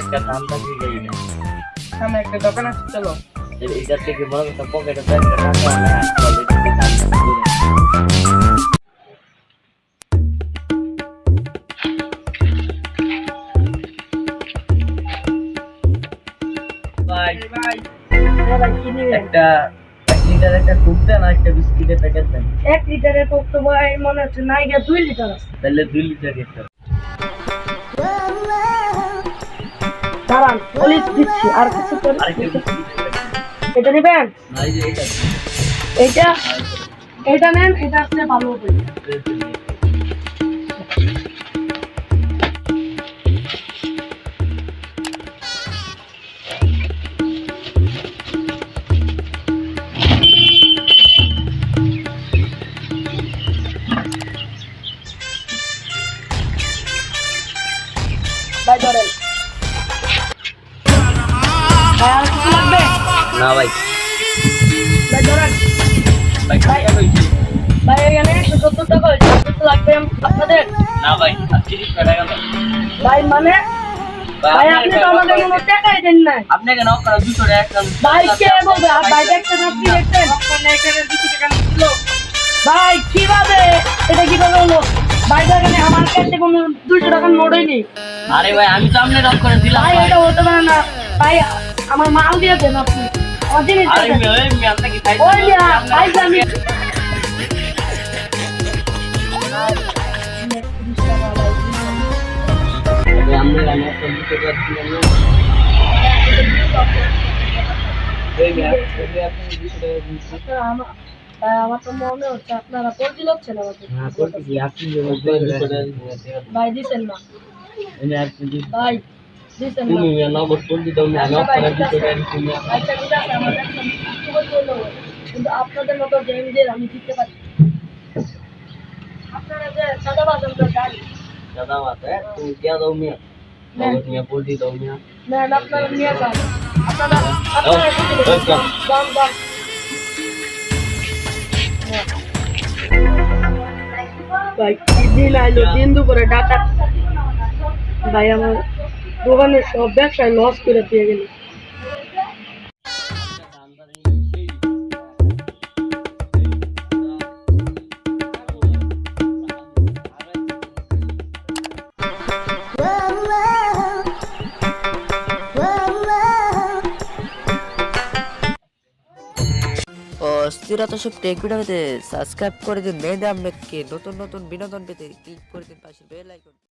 একটা সামনে একটা দোকান আছে চলো একটা এক লিটার একটা বিস্কিটের প্যাকেট দেন এক লিটারের কোক ভাই মনে হচ্ছে নাই দুই লিটার আছে। তাহলে দুই লিটার দাঁড়ান পুলিশ দিচ্ছি, আর কিছু এটা নেবেন? এটা এটা নেন, এটা আসলে ভালো হবে। ভাই, ধরেন। ভাই আর কিছু লাগবে? না ভাই। ভাই ধরেন ভাই টাকা ভাই এখানে একশো সত্তর টাকা হয়েছে? লাগবে আপনাদের? না ভাই তিরিশ টাকা ভাই। মানে? ভাই আপনি তো আমাদের কোনো টাকাই দেন নাই। আপনাকে নক করা দুশো টাকা ভাই কে বলবে? আর ভাই দেখছেন। আপনি দেখছেন ভাই কীভাবে? এটা কীভাবে হলো? ভাই তো এখানে আমার কাছে কোনো দুশো টাকার নেই। আরে ভাই আমি তো আপনি নক করে দিলাম ভাই। এটা হতে পারে না। ভাই আমার মাল দিয়ে দেন আপনি। আমার জিনিস ওই আমি ভাই আমি আমরা আমার তো মনে হচ্ছে আপনারা পোল্ট্রি লোকছেন আমাকে হ্যাঁ টাকা দিচ্ছেন না ভাই না। তুমি নগদ করে দিতে আমি নক করে দুশো টাকা দিচ্ছি মিয়া। আচ্ছা ঠিক আছে আমার হলো কিন্তু আপনাদের মতো গেম দিয়ে আমি জিততে পারি আপনারা যে সাদা বাজান তো গাড়ি তুমি क्या দাও মিয়া নগদ মিয়া পোল্ট্রি দাও মিয়া নিয়ে যান আপনারা আপনারা দাও, দাও, দাও। ভাই দিন আইলো দিন দুপুরে ডাটা ভাই আমার দোকানের সব ব্যবসায় লস করে দিয়ে গেল। ও স্থিরতা সব টেক ভিডিও পেতে সাবস্ক্রাইব করে দিন। মেয়েদের আপনাকে নতুন নতুন বিনোদন পেতে ক্লিক করে দিন পাশে বেল আইকন